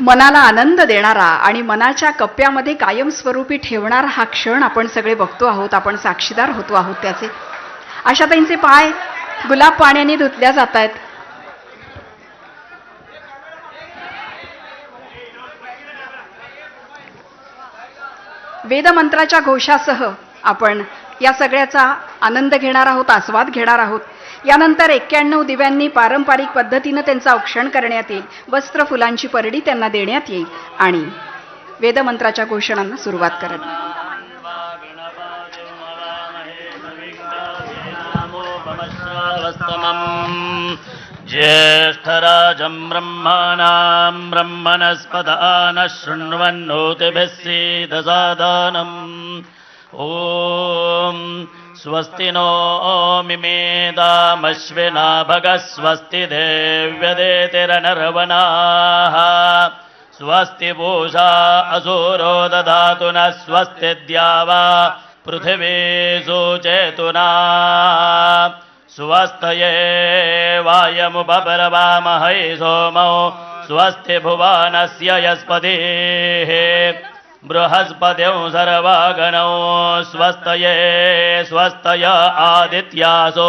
मनाला आनंद देणारा आणि मनाच्या कप्प्यामध्ये कायमस्वरूपी ठेवणारा हा क्षण आपण सगळे बघतो आहोत आपण साक्षीदार होतो आहोत त्याचे. आशाताईंचे पाय गुलाब पाण्याने धुतल्या जात आहेत. वेदमंत्राच्या घोषासह आपण या सगळ्याचा आनंद घेणार आहोत आस्वाद घेणार आहोत. यानंतर एक्क्याण्णव दिव्यांनी पारंपरिक पद्धतीनं त्यांचं औक्षण करण्यात येईल. वस्त्र फुलांची परडी त्यांना देण्यात येईल. आणि वेदमंत्राच्या घोषणांना सुरुवात करत. स्तमम् ज्येष्ठराजम् ब्रह्माणाम् ब्रह्मणस्पदानः शृण्वन्नोतिभिः सीदसादानम्। ॐ स्वस्ति नो मिमेदामश्विना भगः स्वस्ति देव्यदेतिरनर्वणाः स्वस्ति पूषा असुरो ददातु नः स्वस्ति द्यावा पृथिवी सूचेतुना। स्वस्तये वायमुपरवामहै सोमौ स्वस्ति भुवनस्य यस्पतिः बृहस्पतिं सर्वागणौ स्वस्तये स्वस्तय आदित्यासो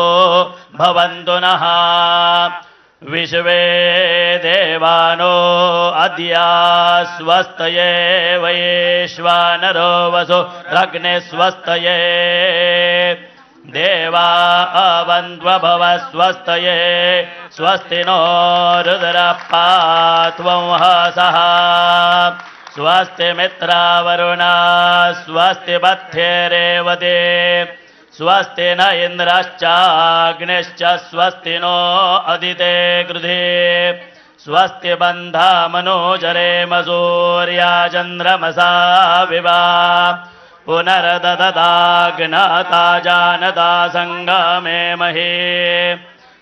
भवन्तु नः। विश्वे देवानो अद्या स्वस्तये वैश्वानरो वसु रग्ने स्वस्तये। देवा अवन्द्वभव स्वस्तये स्वस्ति नो रुद्रपात्वं हसः स्वस्ति मित्रावरुणा स्वस्ति बध्येरेवते स्वस्ति न इन्द्रश्चाग्निश्च स्वस्ति नो अदिते गृधे। स्वस्ति बन्धा मनोजरेमसूर्या चन्द्रमसा विवा पुनरदददाग्नता जानता सङ्गमे महे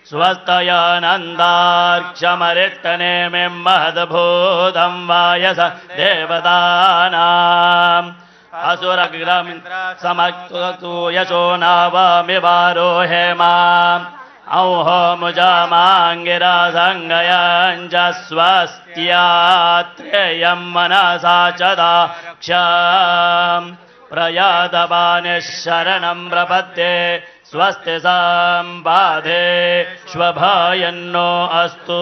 स्वस्तयानन्दार्क्षमरिष्टनेमिं महद्भूतं वायस देवतानाम्। असुरग्रमिन्द्र समक्तु यशो नावामि वारोहे माम् औहो मुजामाङ्गिरा सङ्गयञ्च स्वस्त्यात्रेयं मनसा च दाक्षाम्। प्रयातवानिः शरणं प्रपद्ये स्वस्ति सम्बाधे श्वभायन्नो अस्तु।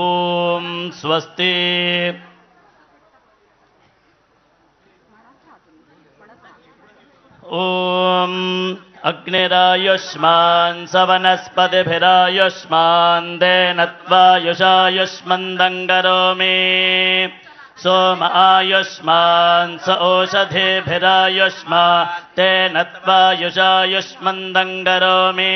ॐ स्वस्ति। ॐ अग्निरायुष्मान् सवनस्पतिभिरायुष्मान् देनत्वायुषायुष्मन्दं करोमि सोम आयुष्मान् स ओषधिभिरायुष्मा तेन त्वायुषायुष्मन्दं करोमि